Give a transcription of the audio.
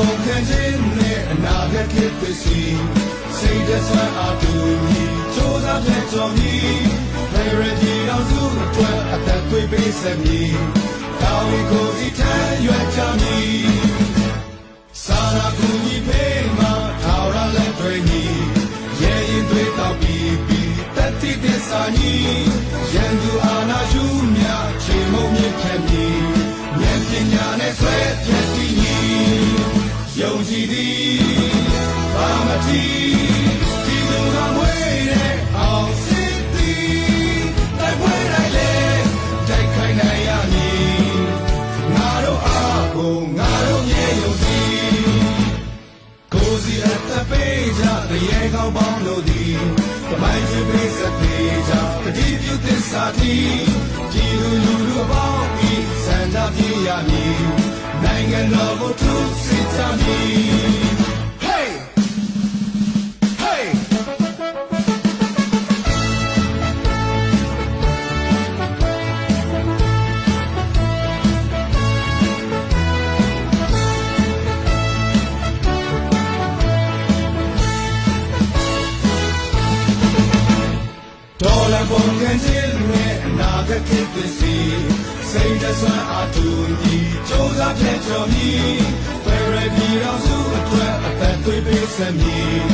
ပုံခံခြင်းနဲ့အနာဂတ်ခေတ်သစ်စီစိတ်သက်ဆွမ်းအားတူညီစူးစမ်းတဲ့ကြော်မီ Favorite ဒီအောင်စုအတွက်အသက်သွေးပေးစမည်တာဝီကိုစီထမ်းရွက်ကြမည်စာရာကူညီဖေးမှာထာဝရလက်တွေညီရဲရင်တွေတော့ပြီးပြီးတတိသစ္စာညီရန်သူအာနာရှု ကြည်သည်ဘာမတိဒီလူကမွေးတဲ့အောင်စစ်သည်တိုက်ပွဲတိုင်းလေတိုက်ခိုင်းနိုင်ရမည်ငါတို့အားကိုငါတို့မြေယုံကြည်ကိုစီအပ်တပေးကြတရေကောင်းပေါင်းလို့သည်တမိုင်းချင်းပေးစပေးကြတတိပြုသစ္စာတိကြည်လူလူလူပေါင်းဤစံကြပြရမည်နိုင်ငံတော်ကိုထုစစ် ကြမည် Hey Hey ဒေါ်လာပုံကန်ခြင်းနဲ့အနာဂတ်ခေတ်သစ်စီစိတ်သက်ဆွမ်းအားတူညီစူးစမ်းဖြတ်ကျော်မည် amigo.